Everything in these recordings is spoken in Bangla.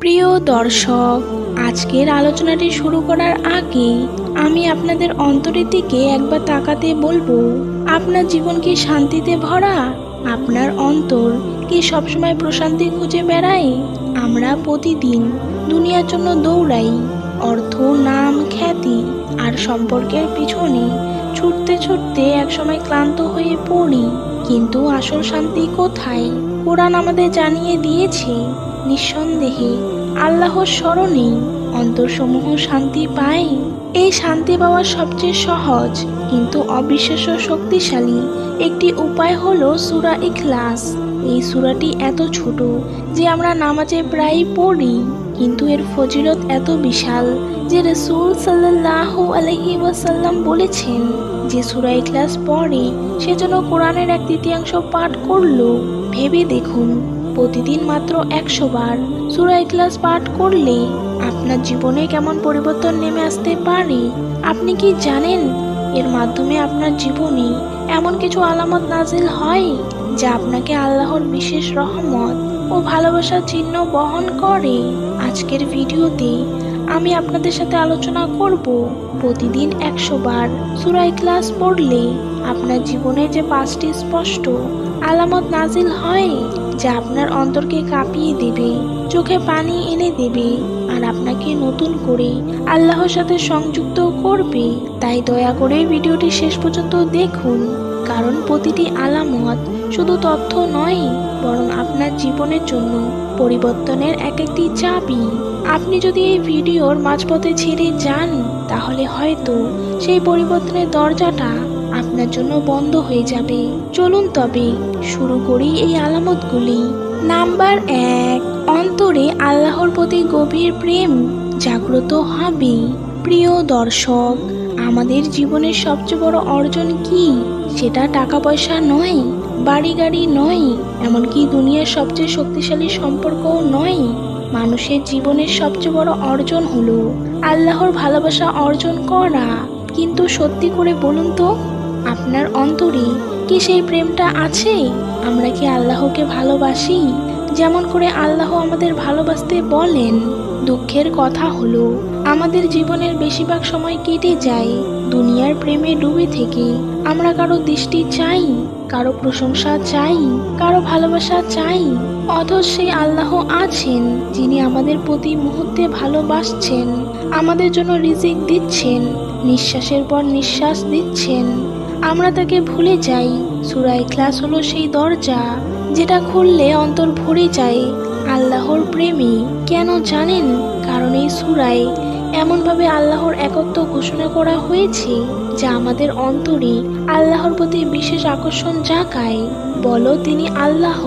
প্রিয় দর্শক, আজকের আলোচনাটি শুরু করার আগে আমি আপনাদের অন্তরের দিকে একবার তাকাতে বলব, আপনার জীবন কি শান্তিতে ভরা? আপনার অন্তর কি সবসময় প্রশান্তি খুঁজে বেড়ায়? আমরা প্রতিদিন দুনিয়ার জন্য দৌড়াই, অর্থ, নাম, খ্যাতি আর সম্পর্কের পিছনে ছুটতে ছুটতে একসময় ক্লান্ত হয়ে পড়ি। কিন্তু আসল শান্তি কোথায়? কোরআন আমাদের জানিয়ে দিয়েছে নিঃসন্দেহে আল্লাহর স্মরণে অন্তরসমূহ শান্তি পায়। এই শান্তি পাওয়া সবচেয়ে সহজ কিন্তু অবিশ্বাস্য শক্তিশালী একটি উপায় হলো সুরা ইখলাস। এই সুরাটি এত ছোট যে আমরা নামাজে প্রায় পড়ি, কিন্তু এর ফজিলত এত বিশাল যে রসুল সাল্লাহ আলহি ওয়াসাল্লাম বলেছেন, যে সুরা ইখলাস পড়ে সেজন্য কোরআনের এক তৃতীয়াংশ পাঠ করল, ভেবে দেখুন। প্রতিদিন মাত্র একশো বার। সুরা ইখলাস পাঠ করলে আপনার জীবনে কেমন পরিবর্তন নেমে আসতে পারে? আপনি কি জানেন এর মাধ্যমে আপনার জীবনে এমন কিছু আলামত নাজিল হয় যা আপনাকে আল্লাহর বিশেষ রহমত ও ভালোবাসার চিহ্ন বহন করে? আজকের ভিডিওতে আমি আপনাদের সাথে আলোচনা করব প্রতিদিন একশো বার সুরাই ক্লাস পড়লে আপনার জীবনে যে পাঁচটি স্পষ্ট আলামত নাজিল হয়, যা আপনার অন্তরকে কাঁপিয়ে দেবে, চোখে পানি এনে দেবে আর আপনাকে নতুন করে আল্লাহর সাথে সংযুক্ত করবে। তাই দয়া করে ভিডিওটি শেষ পর্যন্ত দেখুন, কারণ প্রতিটি আলামত শুধু তথ্য নয়, বরং আপনার জীবনের জন্য পরিবর্তনের এক একটি চাবি। আপনি যদি এই ভিডিওর মাঝপথে ছেড়ে যান, তাহলে হয়তো সেই পরিবর্তনের দরজাটা আপনার জন্য বন্ধ হয়ে যাবে। চলুন তবে শুরু করি এই আলামতগুলি। নাম্বার এক, অন্তরে আল্লাহর প্রতি গভীর প্রেম জাগ্রত হবে। প্রিয় দর্শক, আমাদের জীবনের সবচেয়ে বড় অর্জন কি? সেটা টাকা পয়সা নয় বাড়ি গাড়ি নয়, এমনকি দুনিয়ার সবচেয়ে শক্তিশালী সম্পর্কও নয়। মানুষের জীবনের সবচেয়ে বড় অর্জন হলো আল্লাহর ভালোবাসা অর্জন করা। কিন্তু সত্যি করে বলুন তো, আপনার অন্তরে কি সেই প্রেমটা আছে? আমরা কি আল্লাহকে ভালোবাসি? যেমন করে আল্লাহ আমাদের ভালোবাসতে বলেন। দুঃখের কথা হলো, আমাদের জীবনের বেশিরভাগ সময় কেটে যায়, দুনিয়ার প্রেমে ডুবে থেকে। আমরা কারও দৃষ্টি চাই, কারও প্রশংসা চাই, কারও ভালোবাসা চাই, অথচ সেই আল্লাহ আছেন, যিনি আমাদের প্রতি মুহূর্তে ভালোবাসছেন, আমাদের জন্য রিজিক দিচ্ছেন, নিঃশ্বাসের পর নিঃশ্বাস দিচ্ছেন। আমরা তাকে ভুলে যাই সুরাই ক্লাস হলো সেই দরজা, যেটা খুললে অন্তর ভরে যায়, আল্লাহর প্রেমে। কেন জানেন? কারণ এই সুরায় এমনভাবে আল্লাহর একত্ব ঘোষণা করা হয়েছে যা আমাদের অন্তরে আল্লাহর প্রতি বিশেষ আকর্ষণ জাগায়। বলো, তিনি আল্লাহ?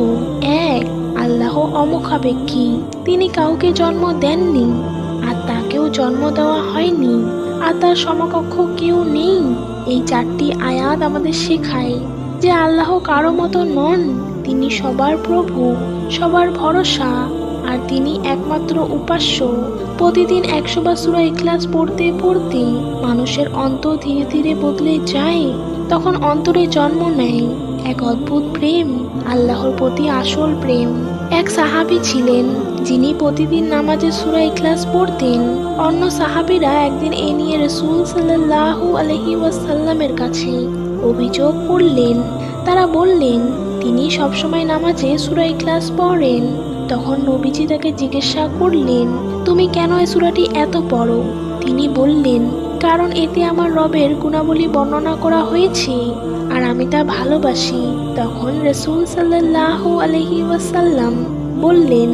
এক, আল্লাহ অমুখাপেক্ষী। তিনি কাউকে জন্ম দেননি, আর তাকেও জন্ম দেওয়া হয়নি, আর তার সমকক্ষ কেউ নেই। এই চারটি আয়াত আমাদের শেখায় যে আল্লাহ কারও মতো নন, তিনি সবার প্রভু, সবার ভরসা। আর তিনি একমাত্র উপাস্য। প্রতিদিন একশো বা সুরা ইখলাস পড়তে পড়তে মানুষের অন্তর ধীরে ধীরে বদলে যায়। তখন অন্তরে জন্ম নেয় এক অদ্ভুত প্রেম, আল্লাহর প্রতি আসল প্রেম। এক সাহাবি ছিলেন, যিনি প্রতিদিন নামাজে সুরা ইখলাস পড়তেন। অন্য সাহাবিরা একদিন এ নিয়ে রসুল সাল্লাহ আলহি ওয়াসাল্লামের কাছে অভিযোগ করলেন। তারা বললেন, তিনি সবসময় নামাজে সুরা ইখলাস পড়েন। তখন নবীজি তাকে জিজ্ঞাসা করলেন, তুমি কেন এই সুরাটি এত পড়ো? তিনি বললেন, কারণ এতে আমার রবের গুণাবলী বর্ণনা করা হয়েছে, আর আমি তা ভালোবাসি। তখন রসুল সাল্লাহ আলহি ওয়াসাল্লাম বললেন,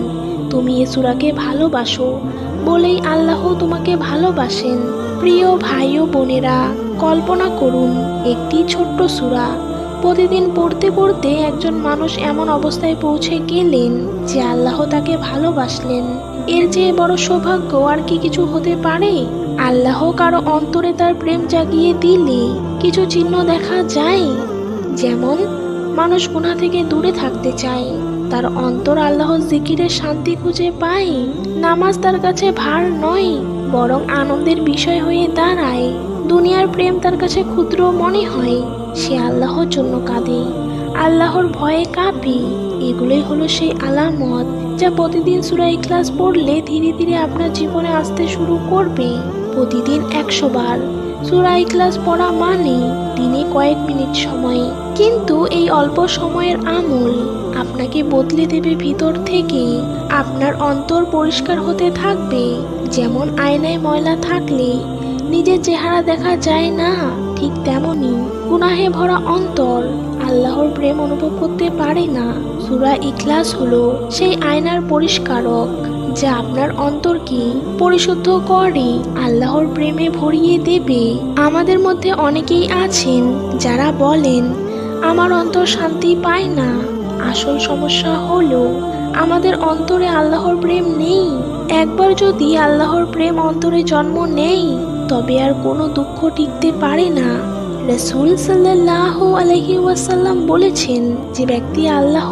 তুমি এ সুরাকে ভালোবাসো বলেই আল্লাহ তোমাকে ভালোবাসেন। প্রিয় ভাই ও বোনেরা, কল্পনা করুন, একটি ছোট্ট সুরা প্রতিদিন পড়তে পড়তে একজন মানুষ এমন অবস্থায় পৌঁছে গেলেন যে আল্লাহ তাকে ভালোবাসলেন। এর চেয়ে বড় সৌভাগ্য আর কি কিছু হতে পারে? আল্লাহ কারও অন্তরে তার প্রেম জাগিয়ে দিলে কিছু চিহ্ন দেখা যায়? যেমন, মানুষ গুণা থেকে দূরে থাকতে চায়, তার অন্তর আল্লাহ জিকিরের শান্তি খুঁজে পায়, নামাজ তার কাছে ভার নয়, বরং আনন্দের বিষয় হয়ে দাঁড়ায়, দুনিয়ার প্রেম তার কাছে ক্ষুদ্র মনে হয়। সে আল্লাহর জন্য কাঁদে। আল্লাহর ভয়ে কাঁপে। এগুলোই হলো সেই আলামত যা প্রতিদিন সুরা ইখলাস পড়লে ধীরে ধীরে আপনার জীবনে আসতে শুরু করবে। প্রতিদিন একশো বার। সুরা ইখলাস পড়া মানে দিনে কয়েক মিনিট সময়। কিন্তু এই অল্প সময়ের আমল আপনাকে বদলে দেবে ভিতর থেকে। আপনার অন্তর পরিষ্কার হতে থাকবে। যেমন আয়নায় ময়লা থাকলে নিজের চেহারা দেখা যায় না। গুনাহে ভরা অন্তর আল্লাহর প্রেম অনুভব করতে পারে না। সুরা ইখলাস হলো সেই আয়নার পরিষ্কারক, যা আপনার অন্তরকে পরিশুদ্ধ করে, আল্লাহর প্রেমে ভরিয়ে দেবে। আমাদের মধ্যে অনেকেই আছেন যারা বলেন, আমার অন্তর শান্তি পায় না। আসল সমস্যা হলো, আমাদের অন্তরে আল্লাহর প্রেম নেই। একবার যদি আল্লাহর প্রেম অন্তরে জন্ম নেই, তবে আর কোনো দুঃখ টিকতে পারে না। রসুল সাল্লাহ আলহি ওয়াসাল্লাম বলেছেন, যে ব্যক্তি আল্লাহ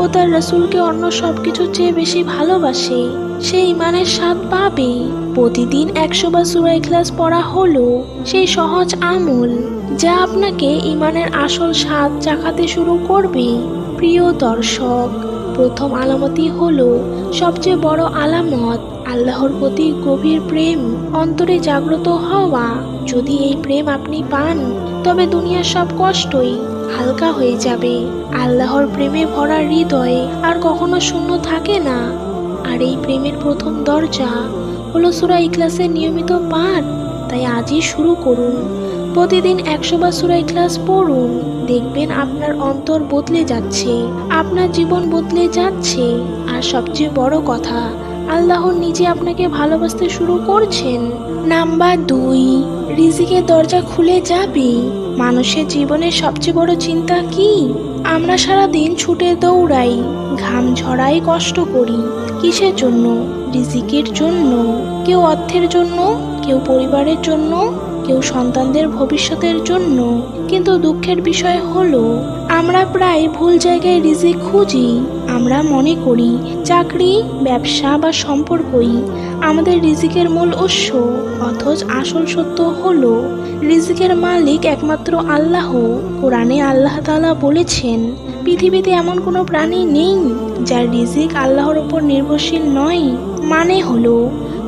ও তার রসুলকে অন্য সব কিছুর চেয়ে বেশি ভালোবাসে, সে ইমানের স্বাদ পাবে। প্রতিদিন একশো বা সুরাই ক্লাস পড়া হলো সেই সহজ আমল যা আপনাকে ইমানের আসল স্বাদ চাখাতে শুরু করবে। প্রিয় দর্শক, প্রথম আলামতই হলো সবচেয়ে বড় আলামত আল্লাহর প্রতি গভীর প্রেম, অন্তরে জাগ্রত হওয়া। যদি এই প্রেম আপনি পান, তবে দুনিয়ার সব কষ্টই হালকা হয়ে যাবে। আল্লাহর প্রেমে ভরা হৃদয় আর কখনো শূন্য থাকে না। আর এই প্রেমের প্রথম দরজা হলো সুরা ইখলাসের নিয়মিত পাঠ। তাই আজই শুরু করুন। প্রতিদিন একশো বার সুরা ইখলাস পড়ুন। দেখবেন আপনার অন্তর বদলে যাচ্ছে, আপনার জীবন বদলে যাচ্ছে। আর সবচেয়ে বড় কথা আল্লাহ নিজে আপনাকে ভালোবাসতে শুরু করছেন। নাম্বার দুই, রিজিকের দরজা খুলে যাবে। মানুষের জীবনের সবচেয়ে বড় চিন্তা কি? আমরা সারা দিন ছুটে দৌড়াই, ঘাম ঝরাই কষ্ট করি। কিসের জন্য? রিজিকের জন্য? কেউ অর্থের জন্য? কেউ পরিবারের জন্য? কেউ সন্তানদের ভবিষ্যতের জন্য, কিন্তু দুঃখের বিষয় হলো, আমরা প্রায় ভুল জায়গায় রিজিক খুঁজি, আমরা মনে করি চাকরি, ব্যবসা বা সম্পর্কই আমাদের রিজিকের মূল উৎস, অথচ আসল সত্য হলো, রিজিকের মালিক একমাত্র আল্লাহ। কোরআনে আল্লাহ তালা বলেছেন, পৃথিবীতে এমন কোনো প্রাণী নেই যার রিজিক আল্লাহর ওপর নির্ভরশীল নয়। মানে হলো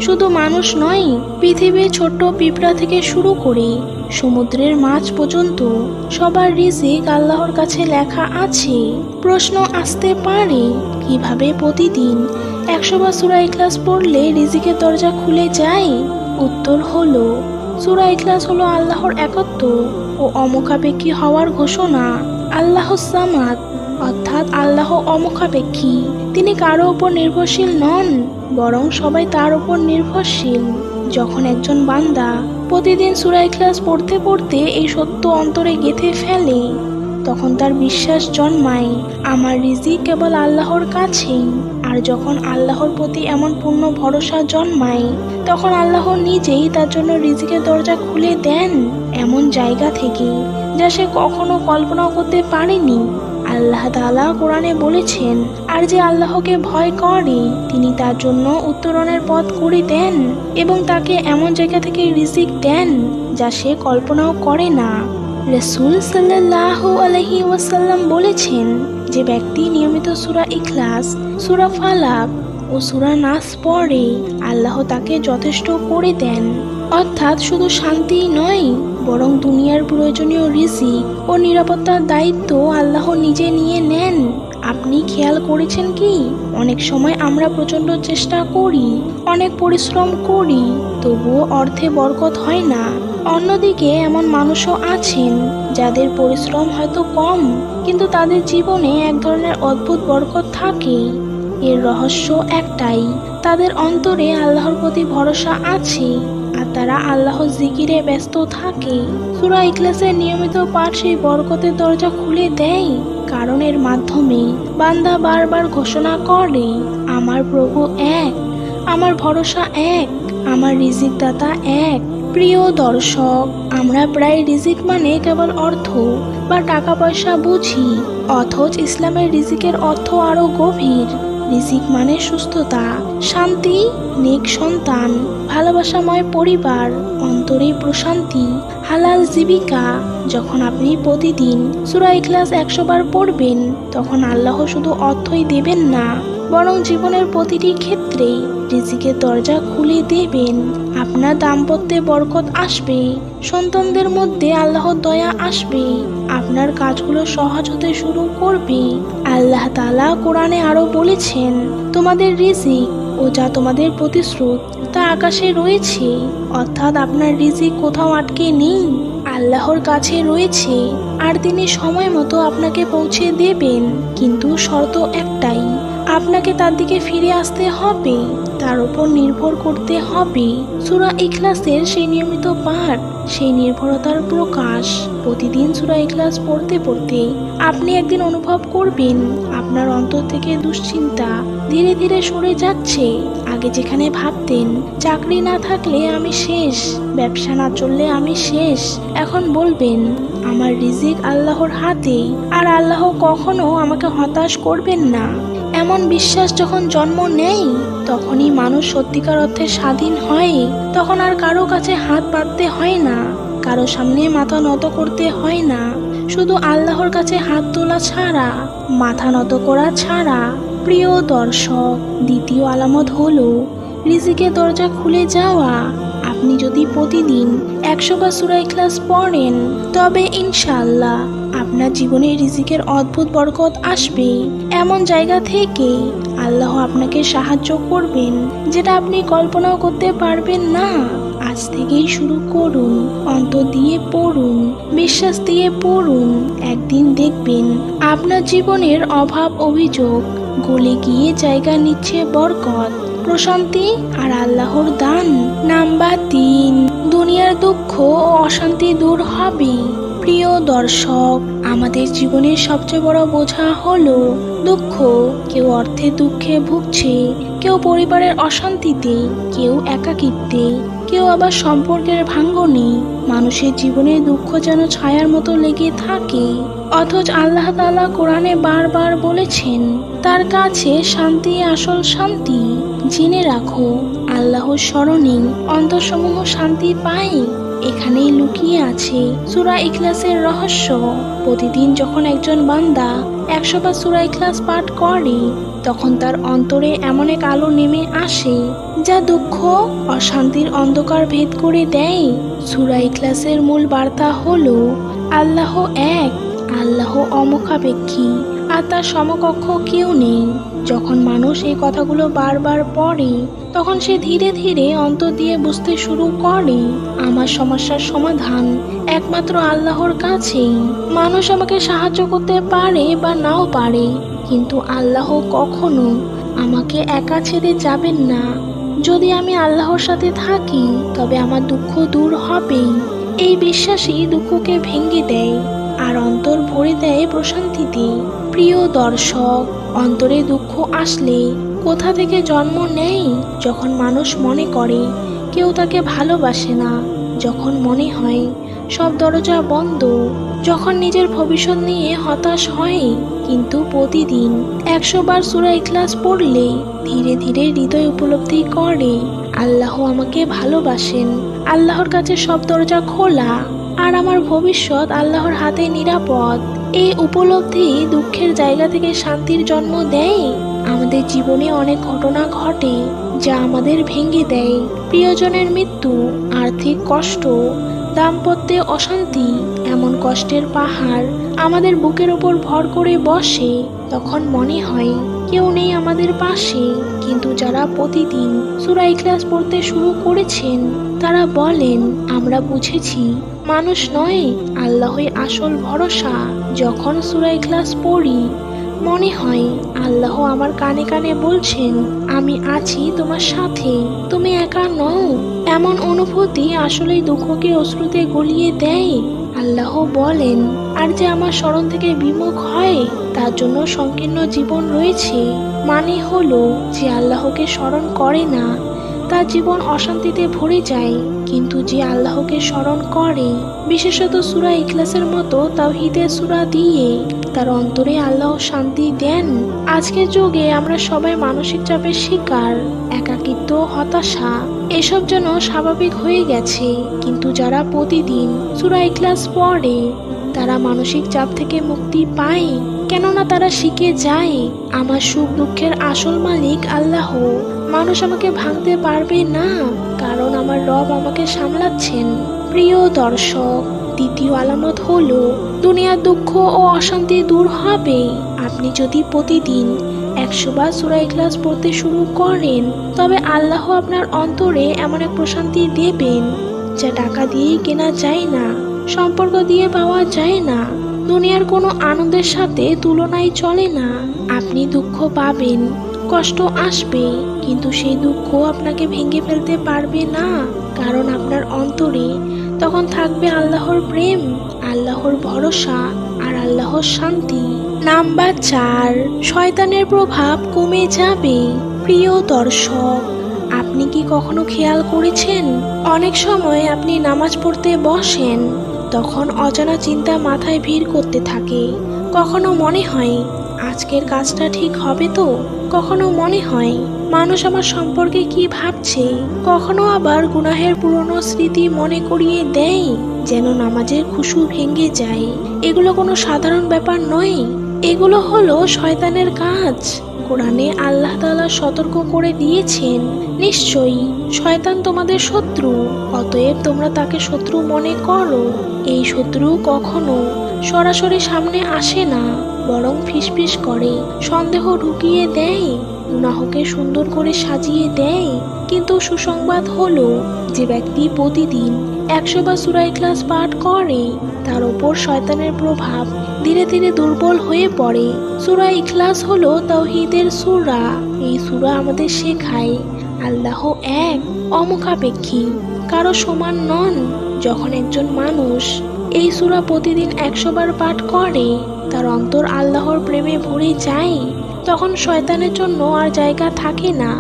শুধু মানুষ নয় পৃথিবীর ছোট্ট পিঁপড়া থেকে শুরু করে সমুদ্রের মাছ পর্যন্ত সবার রিজিক আল্লাহর কাছে লেখা আছে। প্রশ্ন আসতে পারে, কীভাবে প্রতিদিন একশো বার সুরা ইখলাস পড়লে রিজিকের দরজা খুলে যায়? উত্তর হলো, সুরা ইখলাস হলো আল্লাহর একত্ব ও অমুখাপেক্ষী হওয়ার ঘোষণা আল্লাহ সামাদ। অর্থাৎ আল্লাহ অমুখাপেক্ষী। তিনি কারও উপর নির্ভরশীল নন, বরং সবাই তার উপর নির্ভরশীল। যখন একজন বান্দা প্রতিদিন সুরাই ক্লাস পড়তে পড়তে এই সত্য অন্তরে গেঁথে ফেলে, তখন তার বিশ্বাস জন্মায়, আমার রিজিক কেবল আল্লাহর কাছেই। আর যখন আল্লাহর প্রতি এমন পূর্ণ ভরসা জন্মায়, তখন আল্লাহ নিজেই তার জন্য রিজিকের দরজা খুলে দেন এমন জায়গা থেকে, যা সে কখনো কল্পনাও করতে পারেনি। আল্লাহ তাআলা কোরআনে বলেছেন, আর যে আল্লাহকে ভয় করে, তিনি তার জন্য উত্তরণের পথ করে দেন এবং তাকে এমন জায়গা থেকে রিজিক দেন যা সে কল্পনাও করে না। রসুল সাল্লাহ আলহি ওয়াসাল্লাম বলেছেন যে ব্যক্তি নিয়মিত সুরা ইখলাস, সুরা ফালাক ও সুরা নাস পড়ে, আল্লাহ তাকে যথেষ্ট করে দেন। অর্থাৎ শুধু শান্তি নয় বরং দুনিয়ার প্রয়োজনীয় রিজিক ও নিরাপত্তার দায়িত্ব আল্লাহ নিজে নিয়ে নেন। আপনি খেয়াল করেছেন কি? অনেক সময় আমরা প্রচণ্ড চেষ্টা করি, অনেক পরিশ্রম করি, তবুও অর্থে বরকত হয় না। অন্যদিকে এমন মানুষও আছেন, যাদের পরিশ্রম হয়তো কম, কিন্তু তাদের জীবনে এক ধরনের অদ্ভুত বরকত থাকে। এর রহস্য একটাই, তাদের অন্তরে আল্লাহর প্রতি ভরসা আছে। তারা আল্লাহ জিকিরে ব্যস্ত থাকে। সুরা ইখলাসের নিয়মিত পাঠ সেই বরকতের দরজা খুলে দেয় কারণের মাধ্যমে। বান্দা বারবার ঘোষণা করে, আমার প্রভু এক, আমার ভরসা এক, আমার রিজিক দাতা এক। প্রিয় দর্শক, আমরা প্রায় রিজিক মানে কেবল অর্থ বা টাকা পয়সা বুঝি, অথচ ইসলামের রিজিকের অর্থ আরও গভীর। রিজিক মানে সুস্থতা, শান্তি, নেক সন্তান, ভালোবাসাময় পরিবার, অন্তরে প্রশান্তি, হালাল জীবিকা। যখন আপনি প্রতিদিন সুরা ইখলাস একশো বার পড়বেন, তখন আল্লাহ শুধু অর্থই দেবেন না, বরং জীবনের প্রতিটি ক্ষেত্রে রিজিকের দরজা খুলে দেবেন। আপনার দাম্পত্যে বরকত আসবে। সন্তানদের মধ্যে আল্লাহর দয়া আসবে। আপনার কাজগুলো সহজ হতে শুরু করবে। আল্লাহ তাআলা কোরআনে আরও বলেছেন, তোমাদের রিজিক ও যা তোমাদের প্রতিশ্রুত তা আকাশে রয়েছে। অর্থাৎ আপনার রিজিক কোথাও আটকে নেই। আল্লাহর কাছে রয়েছে। আর তিনি সময় মতো আপনাকে পৌঁছে দেবেন। কিন্তু শর্ত একটাই আপনাকে তার দিকে ফিরে আসতে হবে, তার উপর নির্ভর করতে হবে। সুরা ইখলাসের সেই নিয়মিত পাঠ, সেই নির্ভরতার প্রকাশ। প্রতিদিন সুরা ইখলাস পড়তে পড়তে আপনি একদিন অনুভব করবেন, আপনার অন্তর থেকে দুশ্চিন্তা ধীরে ধীরে সরে যাচ্ছে। আগে যেখানে ভাবতেন, চাকরি না থাকলে আমি শেষ, ব্যবসা না চললে আমি শেষ, এখন বলবেন, আমার রিজিক আল্লাহর হাতে, আর আল্লাহ কখনো আমাকে হতাশ করবেন না। এমন বিশ্বাস যখন জন্ম নেয়, তখনই মানুষ সত্যিকার অর্থে স্বাধীন হয়। তখন আর কারও কাছে হাত পাততে হয় না, কারও সামনে মাথা নত করতে হয় না। শুধু আল্লাহর কাছে হাত তোলা ছাড়া, মাথা নত করা ছাড়া। প্রিয় দর্শক, দ্বিতীয় আলামত হলো, রিজিকের দরজা খুলে যাওয়া। আপনি যদি প্রতিদিন একশো বা সুরাই ক্লাস পড়েন, তবে ইনশাআল্লাহ আপনার জীবনে রিজিকের অদ্ভুত বরকত আসবে এমন জায়গা থেকে আল্লাহ আপনাকে সাহায্য করবেন, যেটা আপনি কল্পনাও করতে পারবেন না। আজ থেকেই শুরু করুন, অন্তর দিয়ে পড়ুন, বিশ্বাস দিয়ে পড়ুন, একদিন দেখবেন আপনার জীবনের অভাব অভিযোগ, গলে গিয়ে জায়গা নিচ্ছে বরকত, প্রশান্তি আর আল্লাহর দান। নাম্বার তিন, দুনিয়ার দুঃখ ও অশান্তি দূর হবে। প্রিয় দর্শক, আমাদের জীবনের সবচেয়ে বড় বোঝা হলো দুঃখ। কেউ অর্থে দুঃখে ভুগছে, কেউ পরিবারের অশান্তিতে, কেউ একাকিত্বে, কেউ আবার সম্পর্কের ভাঙ্গনে। মানুষের জীবনে দুঃখ যেন ছায়ার মতো লেগে থাকে। অথচ আল্লাহ তাআলা কোরআনে বারবার বলেছেন, তার কাছে শান্তি আসল শান্তি। জেনে রাখো, আল্লাহর স্মরণে অন্তসমূহ শান্তি পায়। এখানেই লুকিয়ে আছে সুরা ইখলাসের রহস্য। প্রতিদিন যখন একজন বান্দা একশো বার সুরা ইখলাস পাঠ করে, তখন তার অন্তরে এমন এক আলো নেমে আসে, যা দুঃখ, অশান্তির অন্ধকার ভেদ করে দেয়। সুরা ইখলাসের মূল বার্তা হলো, আল্লাহ এক, আল্লাহ অমুখাপেক্ষী, আর তার সমকক্ষ কেউ নেই। যখন মানুষ এই কথাগুলো বারবার পড়ে, তখন সে ধীরে ধীরে অন্তর দিয়ে বুঝতে শুরু করে, আমার সমস্যার সমাধান একমাত্র আল্লাহর কাছেই। মানুষ আমাকে সাহায্য করতে পারে বা নাও পারে, কিন্তু আল্লাহ কখনো আমাকে একা ছেড়ে যাবেন না। যদি আমি আল্লাহর সাথে থাকি, তবে আমার দুঃখ দূর হবেই। এই বিশ্বাসই দুঃখকে ভেঙে দেয়। আর অন্তর ভরে দেয় প্রশান্তিতে। প্রিয় দর্শক, অন্তরে দুঃখ আসলে কোথা থেকে জন্ম নেয় যখন মানুষ মনে করে কেউ তাকে ভালোবাসে না? যখন মনে হয় সব দরজা বন্ধ, যখন নিজের ভবিষ্যৎ নিয়ে হতাশ হয়, কিন্তু প্রতিদিন একশো বার সুরা ইখলাস পড়লে ধীরে ধীরে হৃদয় উপলব্ধি করে, আল্লাহ আমাকে ভালোবাসেন। আল্লাহর কাছে সব দরজা খোলা। আর আমার ভবিষ্যৎ আল্লাহর হাতে নিরাপদ। এই উপলব্ধি দুঃখের জায়গা থেকে শান্তির জন্ম দেয়। আমাদের জীবনে অনেক ঘটনা ঘটে, যা আমাদের ভেঙে দেয়। প্রিয়জনের মৃত্যু, আর্থিক কষ্ট, দাম্পত্যে অশান্তি, এমন কষ্টের পাহাড় আমাদের বুকের ওপর ভর করে বসে, তখন মনে হয় কেউ নেই আমাদের পাশে। কিন্তু যারা প্রতিদিন সুরাই ক্লাস পড়তে শুরু করেছেন, তারা বলেন, আমরা বুঝেছি মানুষ নয়, আল্লাহই আসল ভরসা। যখন সুরাই ক্লাস পড়ি, মনে হয়, আল্লাহ আমার কানে কানে বলছেন, আমি আছি তোমার সাথে, তুমি একা নও। এমন অনুভূতি আসলেই দুঃখকে অশ্রুতে গলিয়ে দেয়। আল্লাহ বলেন, আর যে আমার স্মরণ থেকে বিমুখ হয়, তার জন্য সংকীর্ণ জীবন রয়েছে। মানে হলো, যে আল্লাহকে স্মরণ করে না, তার জীবন অশান্তিতে ভরে যায়। কিন্তু যে আল্লাহকে স্মরণ করে, বিশেষত সুরা ইখলাসের মতো তাওহিদের সুরা দিয়ে, তার অন্তরে আল্লাহ শান্তি দেন। আজকের যুগে আমরা সবাই মানসিক চাপের শিকার, একাকিত্ব, হতাশা, এসব যেন স্বাভাবিক হয়ে গেছে। কিন্তু যারা প্রতিদিন সুরা ইখলাস পড়ে, তারা মানসিক চাপ থেকে মুক্তি পায়। কেননা তারা শিখে যায়, আমার সুখ দুঃখের আসল মালিক আল্লাহ। মানুষ আমাকে ভাঙতে পারবে না, কারণ আমার রব আমাকে সামলাচ্ছেন। প্রিয় দর্শক, দ্বিতীয় আলামত হলো, দুনিয়ার দুঃখ ও অশান্তি দূর হবে। আপনি যদি প্রতিদিন একশো বার সুরা ইখলাস পড়তে শুরু করেন, তবে আল্লাহ আপনার অন্তরে এমন এক প্রশান্তি দেবেন, যা টাকা দিয়ে কেনা যায় না, সম্পর্ক দিয়ে পাওয়া যায় না, দুনিয়ার কোনো আনন্দের সাথে তুলনায় চলে না। আপনি দুঃখ পাবেন কষ্ট আসবে কিন্তু সেই দুঃখ আপনাকে ভেঙে ফেলতে পারবে না। কারণ আপনার অন্তরে তখন থাকবে আল্লাহর প্রেম, আল্লাহর ভরসা আর আল্লাহর শান্তি। নাম্বার চার, শয়তানের প্রভাব কমে যাবে। প্রিয় দর্শক, আপনি কি কখনো খেয়াল করেছেন? অনেক সময় আপনি নামাজ পড়তে বসেন, তখন অজানা চিন্তা মাথায় ভিড় করতে থাকে। কখনো মনে হয় আজকের কাজটা ঠিক হবে তো? কখনো মনে হয়, মানুষ আমার সম্পর্কে কি ভাবছে? কখনো আবার গুনাহের পুরনো স্মৃতি মনে করিয়ে দেয়, যেন নামাজের খুশু ভেঙে যায়? এগুলো কোনো সাধারণ ব্যাপার নয়। এগুলো হলো শয়তানের কাজ। কোরআনে আল্লাহ তালা সতর্ক করে দিয়েছেন, নিশ্চয়ই শয়তান তোমাদের শত্রু, অতএব তোমরা তাকে শত্রু মনে করো। এই শত্রু কখনো সরাসরি সামনে আসে না। বরং ফিসফিস করে, সন্দেহ ঢুকিয়ে দেয়, গুনাহকে সুন্দর করে সাজিয়ে দেয়। কিন্তু সুসংবাদ হলো, যে ব্যক্তি প্রতিদিন একশো বা সুরাই ক্লাস পাঠ করে, তার ওপর শয়তানের প্রভাব ধীরে ধীরে দুর্বল হয়ে পড়ে। সুরা ইখলাস হলো তাওহীদের সূরা। এই সুরা আমাদের শেখায়, আল্লাহ এক, অমুখাপেক্ষী, কারও সমান নন। যখন একজন মানুষ এই সুরা প্রতিদিন একশো বার পাঠ করে। তার অন্তর আল্লাহর প্রেমে ভরে যায়। তখন শয়তানের জন্য আর জায়গা থাকে না।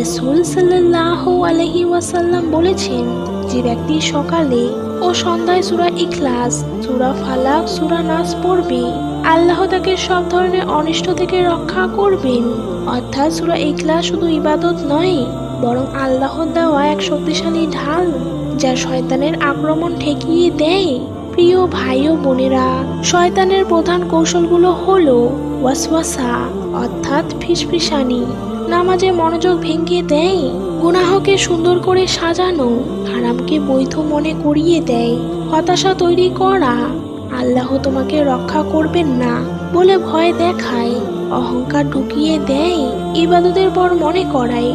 রসুল সাল্লাহ আলহি ওয়াসাল্লাম বলেছেন, যে ব্যক্তি সকালে ও সন্ধ্যায় সুরা ইখলাস, সুরা ফালাক, সুরা নাস পড়বে, আল্লাহ তাকে সব ধরনের অনিষ্ট থেকে রক্ষা করবেন। অর্থাৎ সুরা ইখলাস শুধু ইবাদত নয়, বরং আল্লাহ দেওয়া এক শক্তিশালী ঢাল, যা শয়তানের আক্রমণ ঠেকিয়ে দেয়। প্রিয় ভাই ও বোনেরা, শয়তানের প্রধান কৌশলগুলো হলো ওয়াসওয়াসা, অর্থাৎ ফিসফিসানি, নামাজে মনোযোগ ভেঙে দেয়, গুনাহকে সুন্দর করে সাজানো, হারামকে বৈধ মনে করিয়ে দেয়, হতাশা তৈরি করা, আল্লাহ তোমাকে রক্ষা করবেন না বলে ভয় দেখায়, অহংকার ঢুকিয়ে দেয়, ইবাদতের পর মনে করায়।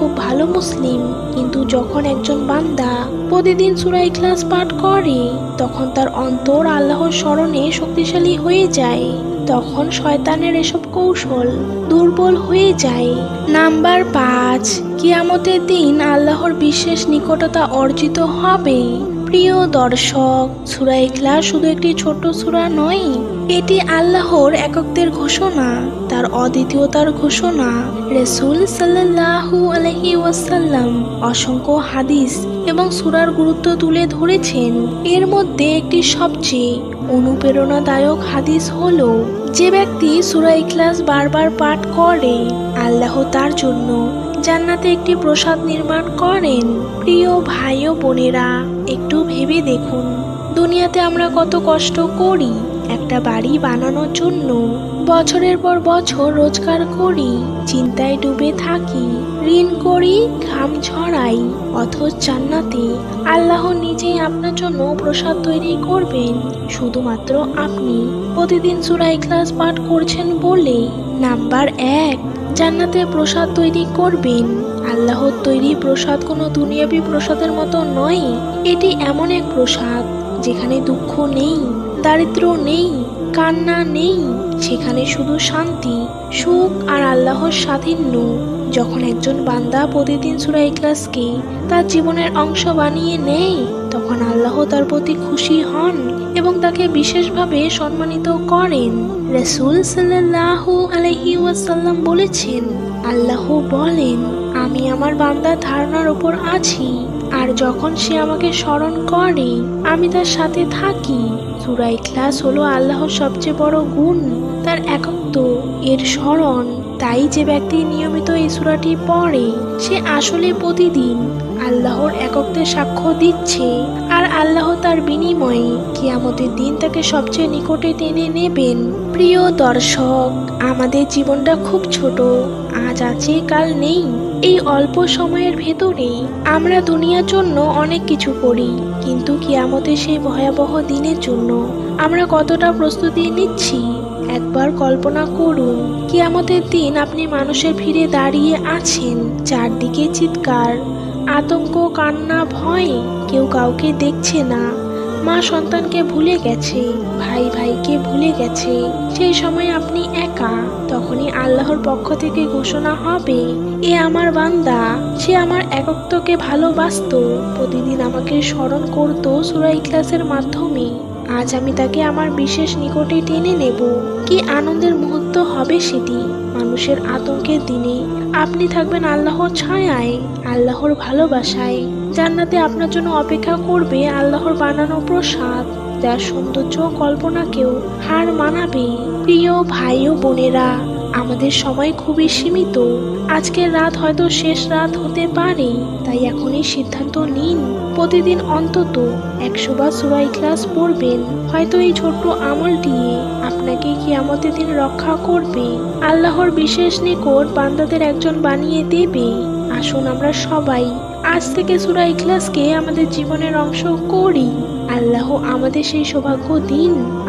খুব ভালো মুসলিম, কিন্তু যখন একজন বান্দা প্রতিদিন সুরা ক্লাস পাঠ করে, তখন তার অন্তর আল্লাহর স্মরণে শক্তিশালী হয়ে যায়। তখন শয়তানের এসব কৌশল দুর্বল হয়ে যায়। নাম্বার পাঁচ, কিয়ামতের দিন আল্লাহর বিশেষ নিকটতা অর্জিত হবে। প্রিয় দর্শক সুরা ইখলাস শুধু একটি ছোট সুরা নয়, এটি আল্লাহর এককদের ঘোষণা, তার অদ্বিতীয়তার ঘোষণা। রেসুল সাল্লাহু আলহি ওয়াসাল্লাম অসংখ্য হাদিস এবং সুরার গুরুত্ব তুলে ধরেছেন। এর মধ্যে একটি সবচেয়ে অনুপ্রেরণাদায়ক হাদিস হল, যে ব্যক্তি সুরা ইখলাস বারবার পাঠ করে, আল্লাহ তার জন্য জান্নাতে একটি প্রসাদ নির্মাণ করেন প্রিয় ভাই ও বোনেরা। একটু ভেবে দেখুন, দুনিয়াতে আমরা কত কষ্ট করি, একটা বাড়ি বানানোর জন্য। বছরের পর বছর রোজগার করি, চিন্তায় ডুবে থাকি, ঋণ করি, ঘাম ছড়াই অথচ জান্নাতে আল্লাহ নিজেই আপনার জন্য প্রসাদ তৈরি করবেন। শুধুমাত্র আপনি প্রতিদিন সুরাই ক্লাস পাঠ করছেন বলে নাম্বার এক। জান্নাতে প্রসাদ তৈরি করবেন। আল্লাহর তৈরি প্রসাদ কোনো দুনিয়াবি প্রসাদের মতো নয়। এটি এমন এক প্রসাদ যেখানে দুঃখ নেই দারিদ্র নেই, কান্না নেই। সেখানে শুধু শান্তি, সুখ আর আল্লাহর স্বাধীন্য যখন একজন বান্দা প্রতিদিন সুরা ইখলাসকে তার জীবনের অংশ বানিয়ে নেয়, তখন আল্লাহ তার প্রতি খুশি হন। এবং তাকে বিশেষভাবে সম্মানিত করেন। রসুল সাল্লাহ আলহি ওয়াসাল্লাম বলেছেন, আল্লাহ বলেন, আমি আমার বান্দার ধারণার উপর আছি, আর যখন সে আমাকে স্মরণ করে, আমি তার সাথে থাকি। সুরা ইখলাস হলো আল্লাহর সবচেয়ে বড় গুণ, তার একত্ব, এর স্মরণ। তাই যে ব্যক্তি নিয়মিত এই সুরাটি পড়ে, সে আসলে প্রতিদিন আল্লাহর একত্বের সাক্ষ্য দিচ্ছে। তার বিনিময়ে কিয়ামতের দিন তাকে সবচেয়ে নিকটে টেনে নেবেন। প্রিয় দর্শক, আমাদের জীবনটা খুব ছোট, আজ আছে, কাল নেই। এই অল্প সময়ের ভেতরেই আমরা দুনিয়ার জন্য অনেক কিছু করি, কিন্তু কিয়ামতের সেই ভয়াবহ দিনের জন্য আমরা কতটা প্রস্তুতি নিচ্ছি? একবার কল্পনা করুন, কিয়ামতের দিন আপনি মানুষের ভিড়ে দাঁড়িয়ে আছেন, চারদিকে চিৎকার আতঙ্ক, কান্না, ভয় কেউ কাউকে দেখছে না। মা সন্তানকে ভুলে গেছে, ভাই ভাইকে ভুলে গেছে। সেই সময় আপনি একা, তখনই আল্লাহর পক্ষ থেকে ঘোষণা হবে, এ আমার বান্দা, সে আমার একত্বকে ভালোবাসতো, প্রতিদিন আমাকে স্মরণ করত সুরা ইখলাসের মাধ্যমে। আজ আমি তাকে আমার বিশেষ নিকটে টেনে নেব। কি আনন্দের মুহূর্ত হবে সেটি? মানুষের আতঙ্কের দিনে আপনি থাকবেন আল্লাহর ছায়ায়, আল্লাহর ভালোবাসায়। জান্নাতে আপনার জন্য অপেক্ষা করবে আল্লাহর বানানো প্রসাদ, যার সৌন্দর্য কল্পনাকেও হার মানাবে। প্রিয় ভাই ও বোনেরা আমাদের সময় খুবই সীমিত। আজকের রাত হয়তো শেষ রাত হতে পারে, তাই এখনই সিদ্ধান্ত নিন। প্রতিদিন অন্তত একশো বার সুরাই ক্লাস পড়বেন। হয়তো এই ছোট্ট আমলটি আপনাকে কি কিয়ামতের দিন রক্ষা করবে। আল্লাহর বিশেষ নিকট বান্দাদের একজন বানিয়ে দেবে। আসুন আমরা সবাই আজ থেকে সুরা ইখলাসকে আমাদের জীবনের অংশ করি। আল্লাহ আমাদের সেই সৌভাগ্য দিন।